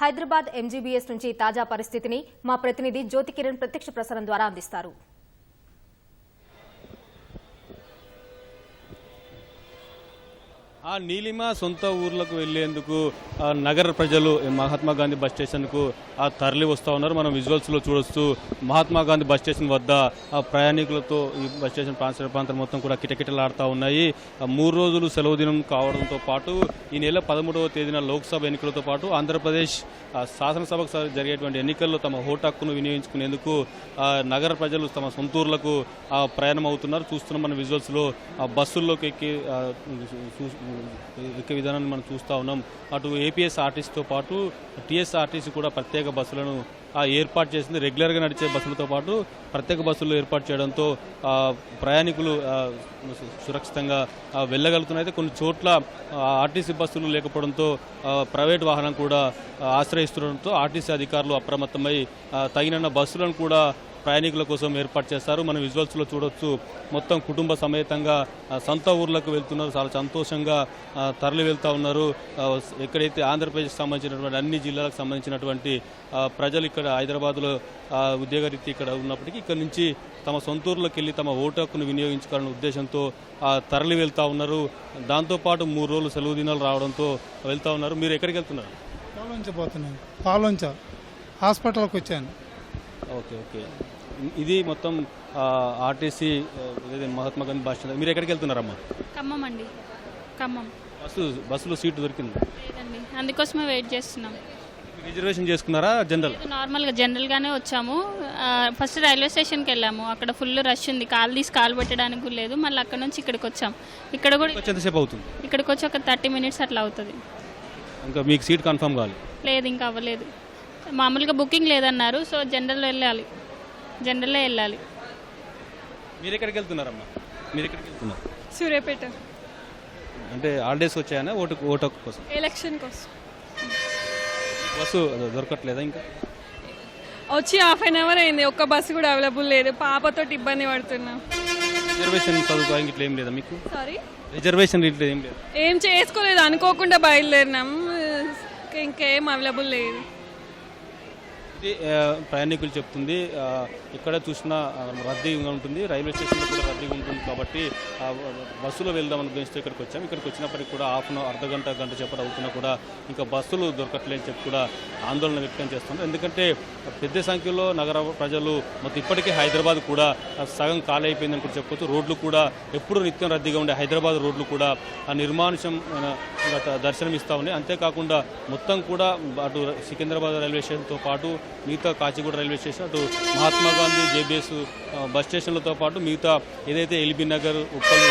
Hyderabad MGBS నుంచి తాజా పరిస్థితిని మా ప్రతినిధి జ్యోతికిరణ్ ప్రత్యక్ష ప్రసారం ద్వారా అందిస్తారు. ఆ నీలిమ సొంత ఊర్లకు వెళ్ళేందుకు నగర ప్రజలు మహాత్మా గాంధీ బస్ స్టేషన్కు తరలి వస్తూ ఉన్నారు. మనం విజువల్స్లో చూడొచ్చు. మహాత్మా గాంధీ బస్ స్టేషన్ వద్ద ఆ, ప్రయాణికులతో ఈ బస్ స్టేషన్ ప్రాంత ప్రాంతం మొత్తం కూడా కిటకిటలాడుతూ ఉన్నాయి. మూడు రోజులు సెలవు దినం కావడంతో పాటు ఈ నెల పదమూడవ తేదీన లోక్సభ ఎన్నికలతో పాటు ఆంధ్రప్రదేశ్ శాసనసభకు జరిగేటువంటి ఎన్నికల్లో తమ హోటాక్కును వినియోగించుకునేందుకు నగర ప్రజలు తమ సొంత ఊర్లకు ప్రయాణం అవుతున్నారు చూస్తున్నాం మన విజువల్స్లో ఆ బస్సుల్లోకి ఎక్కి ఎక్కే విధానాన్ని మనం చూస్తూ ఉన్నాం. అటు ఏపీఎస్ ఆర్టీసీతో పాటు టీఎస్ఆర్టీసీ కూడా ప్రత్యేక బస్సులను ఏర్పాటు చేసింది. రెగ్యులర్గా నడిచే బస్సులతో పాటు ప్రత్యేక బస్సులు ఏర్పాటు చేయడంతో ప్రయాణికులు సురక్షితంగా వెళ్ళగలుగుతున్నాయి వెళ్ళగలుగుతున్నారు. అయితే కొన్ని చోట్ల ఆర్టీసీ బస్సులు లేకపోవడంతో ప్రైవేట్ వాహనం కూడా ఆశ్రయిస్తుండడంతో ఆర్టీసీ అధికారులు అప్రమత్తమై తగినన్న బస్సులను కూడా ప్రయాణికుల కోసం ఏర్పాటు చేస్తారు. మనం విజువల్స్లో చూడొచ్చు. మొత్తం కుటుంబ సమేతంగా సొంత ఊర్లకు వెళ్తున్నారు. చాలా సంతోషంగా తరలి వెళ్తూ ఉన్నారు. ఎక్కడైతే ఆంధ్రప్రదేశ్కి సంబంధించినటువంటి అన్ని జిల్లాలకు సంబంధించినటువంటి ప్రజలు ఇక్కడ హైదరాబాద్లో ఉద్యోగరీత్యా ఇక్కడ ఉన్నప్పటికీ ఇక్కడ నుంచి తమ సొంత ఊర్లోకి వెళ్ళి తమ ఓటు హక్కును వినియోగించుకోవాలనే ఉద్దేశంతో తరలి వెళ్తూ ఉన్నారు. దాంతోపాటు మూడు రోజులు సెలవు దినాలు రావడంతో వెళ్తూ ఉన్నారు. మీరు ఎక్కడికి వెళ్తున్నారు? పాలోంచి పోతున్నాను. పాలోంచ హాస్పిటల్కి వచ్చాను. Okay okay. ఇది మొత్తం RTC Mahatma Gandhi bus stand. మీరు ఎక్కడికి వెళ్తున్నారమ్మా? ఖమ్మం అండి. ఖమ్మం. బస్సు బస్సులో సీటు దొరికింది. లేదండి. అందుకోసమే వెయిట్ చేస్తున్నాం. రిజర్వేషన్ చేసుకున్నారా జనరల్? నార్మల్గా జనరల్గానే వచ్చాము. ఫస్ట్ రైల్వే స్టేషన్కి వెళ్ళాము. అక్కడ ఫుల్ రష్ ఉంది. కాలు తీసి కాలు పెట్టడానికి కూడా లేదు. మళ్ళీ అక్కడ నుంచి ఇక్కడికి వచ్చాం. ఇక్కడ కూడా ఎంతసేపు అవుతుంది. ఇక్కడికి వచ్చి ఒక థర్టీ మినిట్స్ అట్లా అవుతుంది. ఇంకా మీకు సీట్ కన్ఫర్మ్ కావాలి లేదు ఇంకా అవ్వలేదు. మామూలుగా బుకింగ్ లేదన్నారు. సో జనరల్లో వెళ్ళాలి. జనరల్లో వెళ్ళాలి. మీరు ఎక్కడికి వెళ్తున్నారమ్మా మీరు ఎక్కడికి వెళ్తున్నారు సూర్యాపేట. అంటే హాలిడేస్ వచ్చాయనా? ఓటు ఓటు హక్కు కోసం? ఎలక్షన్ కోసం. బస్సు దొరకట్లేదా ఇంకా? వచ్చి హాఫ్ అన్ అవర్ అయింది. ఒక్క బస్సు కూడా అవైలబుల్ లేదు. పాపతో ఇబ్బంది పడుతున్నాం. రిజర్వేషన్ సదుపాయం ఇట్లా ఏం లేదా మీకు? సారీ రిజర్వేషన్ ఇట్లా ఏం లేదు? ఏం చేసుకోలేదు. అనుకోకుండా బయలుదేరినాం. ఇంకా- ఇంకేం అవైలబుల్ లేదు. ఇది ప్రయాణికులు చెప్తుంది ఇక్కడ ఎక్కడ చూసినా రద్దీగా ఉంటుంది. రైల్వే స్టేషన్లో కూడా రద్దీగా ఉంటుంది కాబట్టి బస్సులో వెళ్దాం ఉద్దేశంతో ఇక్కడికి వచ్చాం. ఇక్కడికి వచ్చినప్పటికి కూడా హాఫ్ అన్ అవర్ అర్ధ గంట గంట చెప్పడం అవుతున్నా కూడా ఇంకా బస్సులు దొరకట్లేని చెప్పి కూడా ఆందోళన వ్యక్తం చేస్తుంది ఎందుకంటే పెద్ద సంఖ్యలో నగర ప్రజలు మొత్తం ఇప్పటికే హైదరాబాద్ కూడా సగం ఖాళీ అయిపోయిందని కూడా చెప్పొచ్చు. రోడ్లు కూడా ఎప్పుడు నిత్యం రద్దీగా ఉండే హైదరాబాద్ రోడ్లు కూడా ఆ నిర్మానుషం దర్శనం ఇస్తూ ఉన్నాయి. అంతేకాకుండా మొత్తం కూడా అటు సికింద్రాబాద్ రైల్వే స్టేషన్తో పాటు మిగతా కాచిగూడ రైల్వే స్టేషన్ అటు మహాత్మా గాంధీ జేబీఎస్ బస్ స్టేషన్లతో పాటు మిగతా ఏదైతే ఎల్బీ నగర్ ఉప్పల్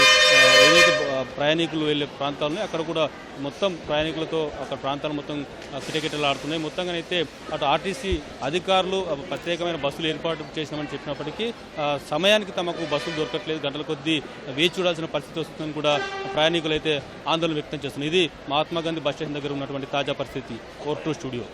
ఏదైతే ప్రయాణికులు వెళ్ళే ప్రాంతాలు అక్కడ కూడా మొత్తం ప్రయాణికులతో అక్కడ ప్రాంతాలు మొత్తం ఆ, కిటకిటలు ఆడుతున్నాయి. మొత్తంగానైతే అటు ఆర్టీసీ అధికారులు ప్రత్యేకమైన బస్సులు ఏర్పాటు చేసినామని చెప్పినప్పటికీ సమయానికి తమకు బస్సులు దొరకట్లేదు. గంటల కొద్దీ వేచి చూడాల్సిన పరిస్థితి వస్తుందని కూడా ప్రయాణికులు అయితే ఆందోళన వ్యక్తం చేస్తున్నారు. ఇది మహాత్మా గాంధీ బస్ స్టేషన్ దగ్గర ఉన్నటువంటి తాజా పరిస్థితి. Over to studio.